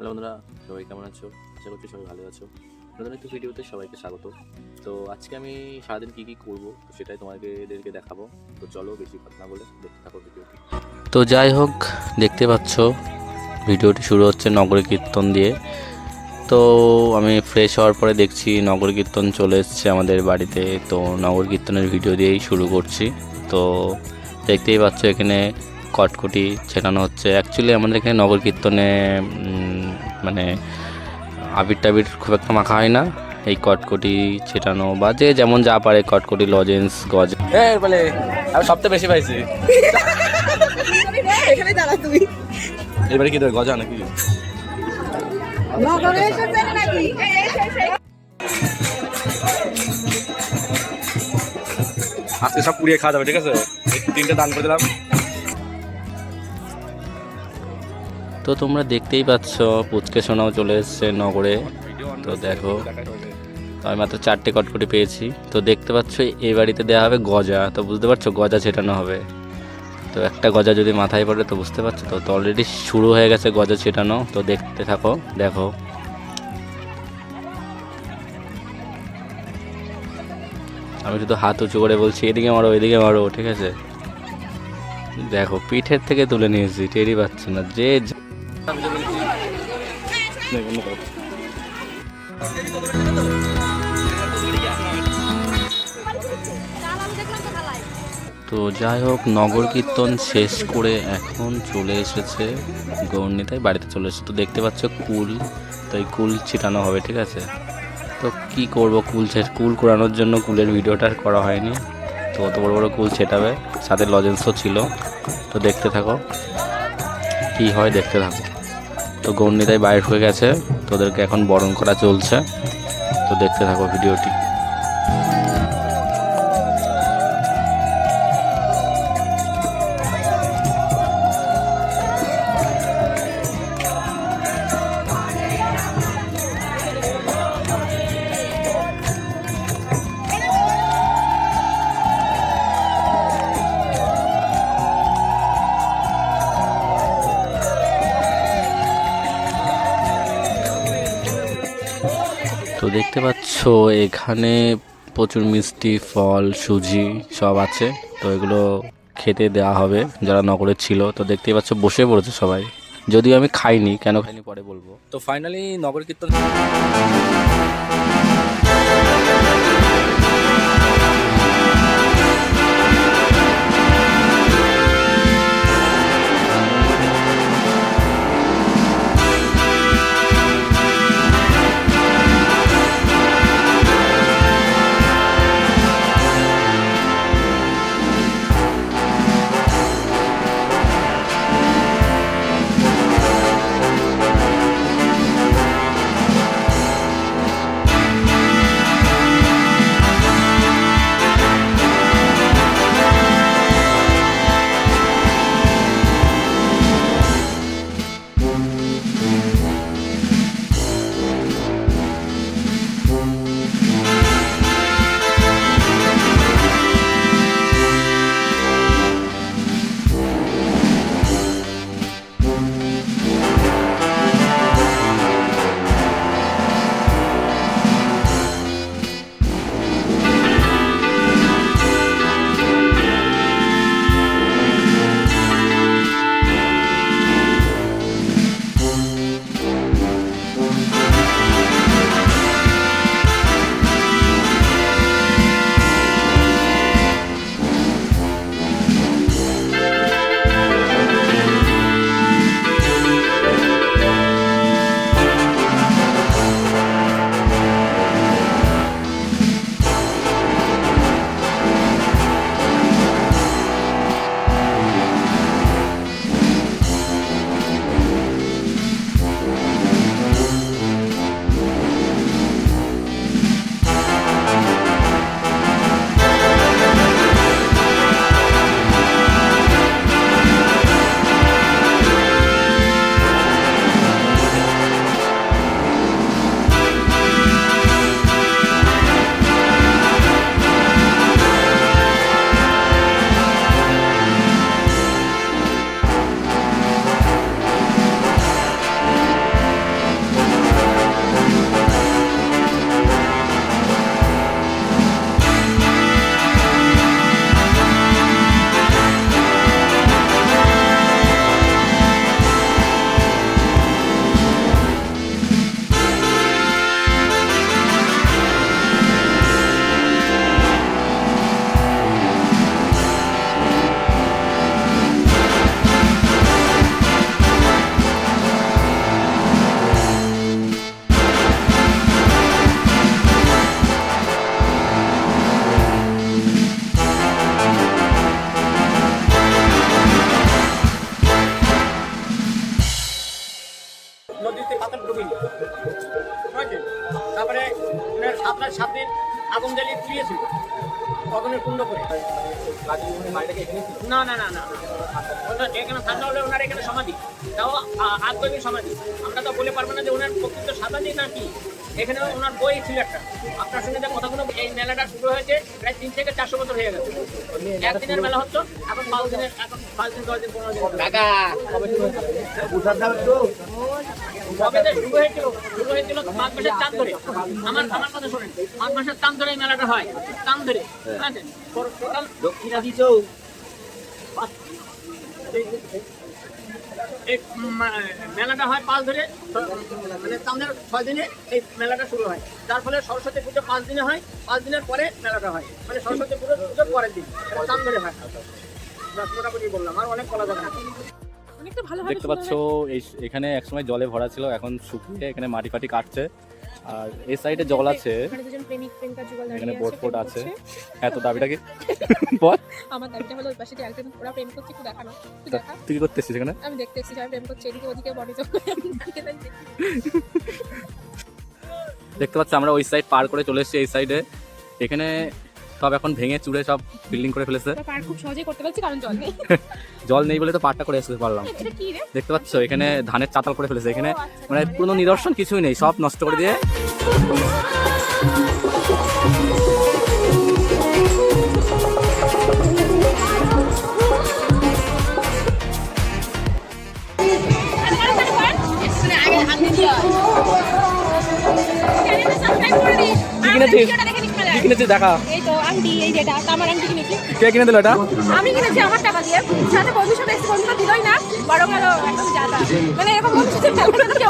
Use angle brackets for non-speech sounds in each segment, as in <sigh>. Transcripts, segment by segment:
Hello বন্ধুরা, সবাই কেমন আছো? আশা করছি সবাই ভালো আছো। নতুন একটু ভিডিওতে সবাইকে স্বাগত। তো আজকে আমি সারাদিন কী কী করব, তো সেটাই তোমাদেরকে দেখাবো। তো চলো বেশি কথা না বলে দেখতে থাকো ভিডিওটি। তো যাই হোক, দেখতে পাচ্ছ, ভিডিওটি শুরু হচ্ছে নগর কীর্তন দিয়ে। তো আমি ফ্রেশ হওয়ার পরে দেখছি নগর কীর্তন চলে এসছে আমাদের বাড়িতে। তো নগর কীর্তনের ভিডিও দিয়েই শুরু করছি। তো দেখতেই পাচ্ছ এখানে কটকটি ছেটানো হচ্ছে। অ্যাকচুয়ালি আমাদের এখানে নগর কীর্তনে মানে আবির টাবির খুব একটা মাখা হয় না। এই কটকটি ছেটানো বা যে যেমন যা পারে কটকটি লজেন্স গজ। বলে আমি সবচেয়ে বেশি পাইছি। এখানে দাঁড়া তুই এবারে কি দেবে গজা নাকি? আজকে সব পুড়িয়ে খাওয়া যাবে ঠিক আছে? তিনটে দান করে দিলাম। তো তোমরা দেখতেই পাচ্ছ, পুচকে সোনাও চলে এসছে নগরে। তো দেখো, আমি মাত্র চারটে কটকটি পেয়েছি। তো দেখতে পাচ্ছ, এই বাড়িতে দেওয়া হবে গজা। তো বুঝতে পারছ, গজা ছেটানো হবে। তো একটা গজা যদি মাথায় পড়ে, তো বুঝতে পারছ তো তো অলরেডি শুরু হয়ে গেছে গজা ছেটানো। তো দেখতে থাকো, দেখো। আমি শুধু হাত উঁচু করে বলছি, এদিকে মারো এদিকে মারো, ঠিক আছে? দেখো, পিঠের থেকে তুলে নিয়েছি, টেরই পাচ্ছি না যা- তো যাই হোক, নগর কীর্তন শেষ করে এখন চলে এসেছে গৌরনীতায় বাড়িতে চলে এসেছে। তো দেখতে পাচ্ছ কুল তো এই কুল ছিটানো হবে, ঠিক আছে? তো কি করব কুল কুল কুড়ানোর জন্য কুলের ভিডিওটা করা হয়নি। তো অত বড় বড় কুল ছেটাবে, সাথে লজেন্সও ছিল। তো দেখতে থাকো, কি হয় দেখতে থাকো। তো গৌরনীতায় বাইর হয়ে গেছে। তোদেরকে এখন বরণ করা চলছে। তো দেখতে থাকো ভিডিওটি। তো দেখতে পাচ্ছ, এখানে প্রচুর মিষ্টি, ফল, সুজি সব আছে। তো এগুলো খেতে দেওয়া হবে, যারা নগরে ছিল। তো দেখতেই পাচ্ছ, বসে পড়েছে সবাই। যদিও আমি খাইনি, কেন খাইনি পরে বলব। তো ফাইনালি নগর কীর্তন নদীতে পাথর ডুবি তারপরে ওনার সাতটার সাত দিন আগুন জ্বালিয়ে তুলিয়েছিল অগুনের কুণ্ড করে। না না না না এখানে ঠান্ডা হলে ওনার এখানে সমাধি। তাও আত্মীয় সমাধি। আমরা তো বলে পারব না যে ওনার প্রকৃত সামাধি না কি। এখানে ওনার বই ছিল একটা। আপনার সঙ্গে যে কথাগুলো এই মেলাটা শুরু হয়েছে প্রায় তিন থেকে চারশো বছর হয়ে গেছে। একদিনের মেলা হতো এখন পাঁচ দিনের এখন পাঁচ দিন দশ দিন পনেরো দিন। টাকা মেলাটা হয়, চাঁদ ধরে দক্ষিণাদি চৌক। এই মেলাটা হয় পাঁচ ধরে মানে চাঁদের ছয় দিনে এই মেলাটা শুরু হয়। যার ফলে সরস্বতী পুজো পাঁচ দিনে হয়, পাঁচ দিনের পরে মেলাটা হয়। মানে সরস্বতী পুজো পুজোর পরের দিন এটা চাঁদ ধরে হয়। মোটামুটি বললাম, আর অনেক কলা ভালো দেখতে পাচ্ছ এই এখানে একসময় জলে ভরা ছিল এখন শুকিয়ে এখানে মাটি ফাটি কাটছে। আর এই সাইডে জল আছে। এখানে বোট ফোট আছে। করছে। হ্যাঁ তো দাবিটা কি? <laughs> বল। আমার দাবিটা হলো ওই পাশে যে একজন ওরা প্রেম করছে একটু দেখানো। একটু তা দেখা। তুই কি করতে এসেছিস এখানে? আমি দেখতে এসেছি সবাই প্রেম করছে এদিকে ওদিকে বডি চোখ তাই। <laughs> দেখতে পাচ্ছ আমরা ওই সাইড পার করে চলে এসেছি এই সাইডে এখানে সব এখন ভেঙে চুড়ে সব বিল্ডিং করে ফেলেছে। খুব সহজেই করতে পারছি কারণ জল নেই। <laughs> জল নেই বলে তো পারটা করে আসতে পারলাম <laughs> দেখতে পাচ্ছ এখানে ধানের চাতাল করে ফেলেছে। এখানে আচ্ছা, মানে কোনো নিদর্শন কিছুই নেই সব নষ্ট করে দিয়ে। কি কিনেছিস কি কিনেছিস দেখা। এই তো আন্টি এই যেটা আমার আন্টি কিনেছি। কে কিনে দিল এটা? আমি কিনেছি আমার টাকা দিয়ে। সাথে বন্ধুর সাথে এসে বন্ধুরা দিলই না বরং আরও একদম জাদা মানে এরকম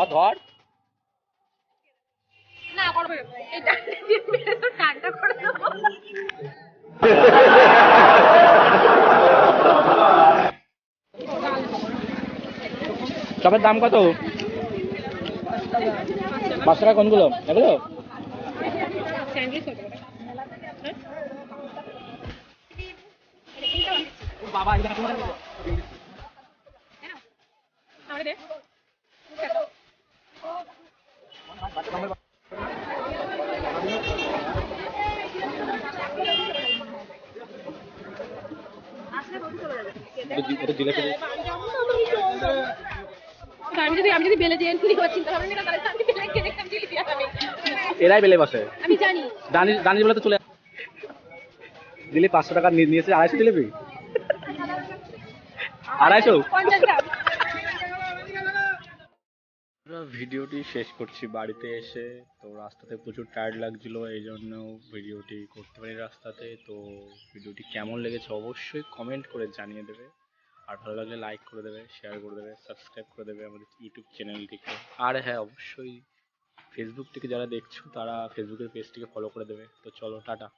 ধর ধর। না করবে। এই ডাকটা দিয়ে মেরে তো টানটা করে দেবো। চপের দাম কত? পাঁচ টাকা কোনগুলো? এগুলো? বাবা আরে দে এটা জিলেপি বাড়ি যাব না আমরা তো আমি যদি আমি যদি বেলে দিয়ে তাহলে আমি না তাহলে আমি বেলে গিয়ে দেখতাম জিলিপি আমি এরাই বেলে বসে। আমি জানি। দানি দানি বলে তো চলে দিলে পাঁচশো টাকা নিয়ে- নিয়েছে আড়াইশো দিলে আড়াইশো। ভিডিওটি শেষ করছি বাড়িতে এসে। তো রাস্তাতে প্রচুর টায়ার্ড লাগছিল এই জন্য ভিডিওটি করতে পারি রাস্তাতে। তো ভিডিওটি কেমন লেগেছে অবশ্যই কমেন্ট করে জানিয়ে দেবে। আর ভালো লাগলে লাইক করে দেবে শেয়ার করে দেবে সাবস্ক্রাইব করে দেবে আমাদের ইউটিউব চ্যানেলটিকে আর হ্যাঁ অবশ্যই ফেসবুক থেকে যারা দেখছ, তারা ফেসবুকের পেজটিকে ফলো করে দেবে। তো চলো, টাটা।